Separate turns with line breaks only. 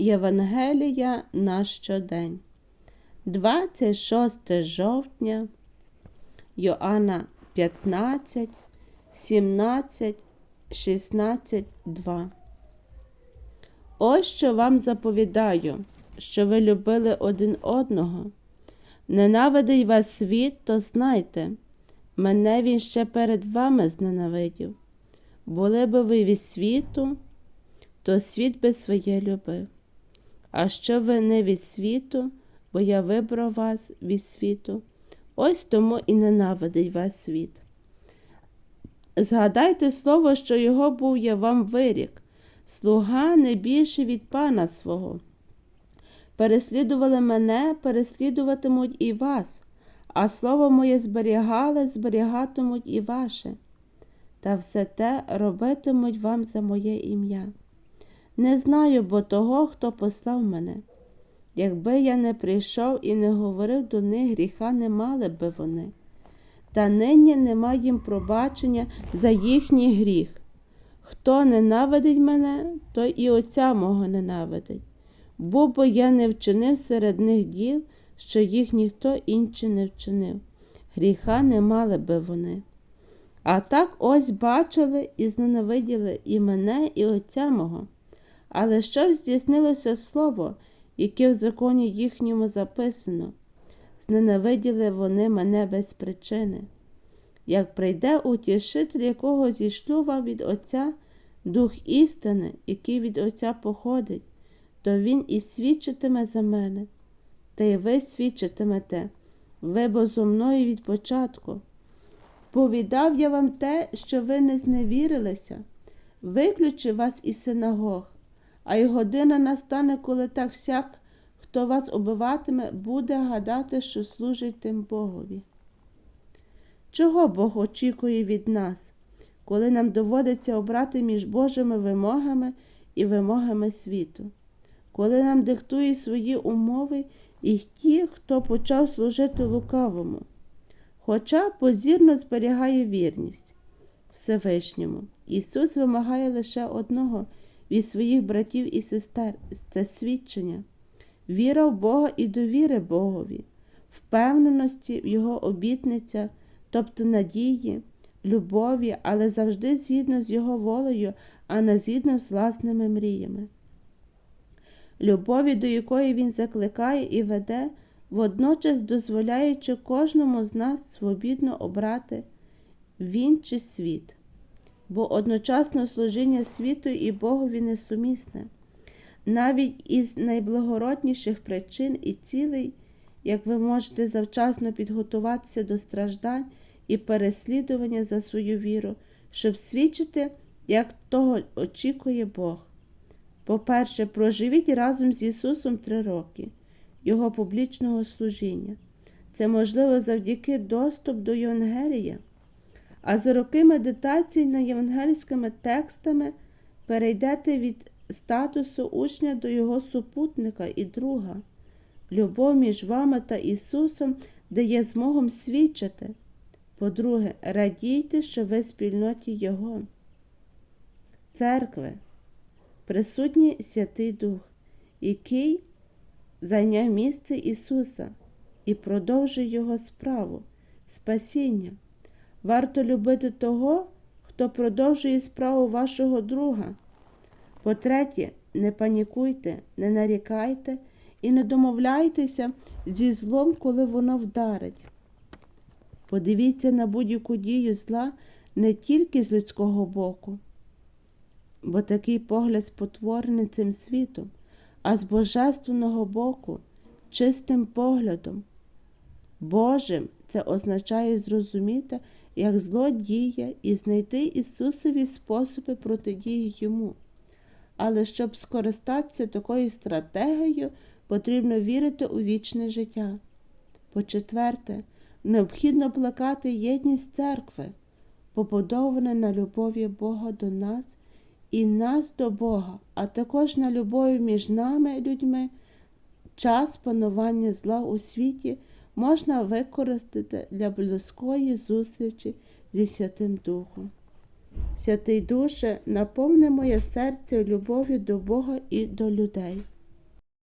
Євангелія на щодень. 26 жовтня Йоанна 15, 17, 16, 2. Ось що вам заповідаю, що ви любили один одного. Ненавидить вас світ, то знайте, мене він ще перед вами зненавидів. Були би ви від світу, то світ би своє любив. А що ви не від світу, бо я вибрав вас від світу, ось тому і ненавидить вас світ. Згадайте слово, що його був я вам вирік, слуга не більше від пана свого. Переслідували мене, переслідуватимуть і вас, а слово моє зберігали, зберігатимуть і ваше. Та все те робитимуть вам за моє ім'я. Не знаю, бо того, хто послав мене. Якби я не прийшов і не говорив до них, гріха не мали би вони. Та нині нема їм пробачення за їхній гріх. Хто ненавидить мене, той і Отця мого ненавидить, бо бо я не вчинив серед них діл, що їх ніхто інший не вчинив. Гріха не мали би вони. А так ось бачили і зненавиділи і мене, і Отця мого. Але що здійснилося слово, яке в законі їхньому записано? Зненавиділи вони мене без причини. Як прийде утішитель, якого зійшлю вам від Отця Дух істини, який від Отця походить, то Він і свідчитиме за мене, та й ви свідчитимете, ви бо зо мною від початку. Повідав я вам те, що ви не зневірилися, виключив вас із синагог, а й година настане, коли так всяк, хто вас убиватиме, буде гадати, що служить тим Богові. Чого Бог очікує від нас, коли нам доводиться обрати між Божими вимогами і вимогами світу, коли нам диктує свої умови і ті, хто почав служити лукавому? Хоча позірно зберігає вірність Всевишньому. Ісус вимагає лише одного від своїх братів і сестер. Це свідчення, віра в Бога і довіри Богові, впевненості в Його обітницях, тобто надії, любові, але завжди згідно з Його волею, а не згідно з власними мріями. Любові, до якої Він закликає і веде водночас дозволяючи кожному з нас свобідно обрати він чи світ, бо одночасно служіння світу і Богові несумісне, навіть із найблагородніших причин і цілей, як ви можете завчасно підготуватися до страждань і переслідування за свою віру, щоб свідчити, як того очікує Бог. По-перше, проживіть разом з Ісусом три роки. Його публічного служіння. Це можливо завдяки доступ до Євангелія. А за роки медитацій над євангельськими текстами перейдете від статусу учня до його супутника і друга. Любов між вами та Ісусом дає змогом свідчити. По-друге, радійте, що ви спільноті Його. Церкви, присутній Святий Дух, який зайняв місце Ісуса і продовжує Його справу, спасіння. Варто любити того, хто продовжує справу вашого друга. По-третє, не панікуйте, не нарікайте і не домовляйтеся зі злом, коли воно вдарить. Подивіться на будь-яку дію зла не тільки з людського боку, бо такий погляд спотворений цим світом а з божественного боку, чистим поглядом. Божим це означає зрозуміти, як зло діє, і знайти Ісусові способи протидії йому. Але щоб скористатися такою стратегією, потрібно вірити у вічне життя. По-четверте, необхідно плекати єдність церкви, побудоване на любові Бога до нас і нас до Бога, а також на любові між нами, людьми, час панування зла у світі можна використати для близької зустрічі зі Святим Духом. Святий Душе, наповни моє серце любов'ю до Бога і до людей.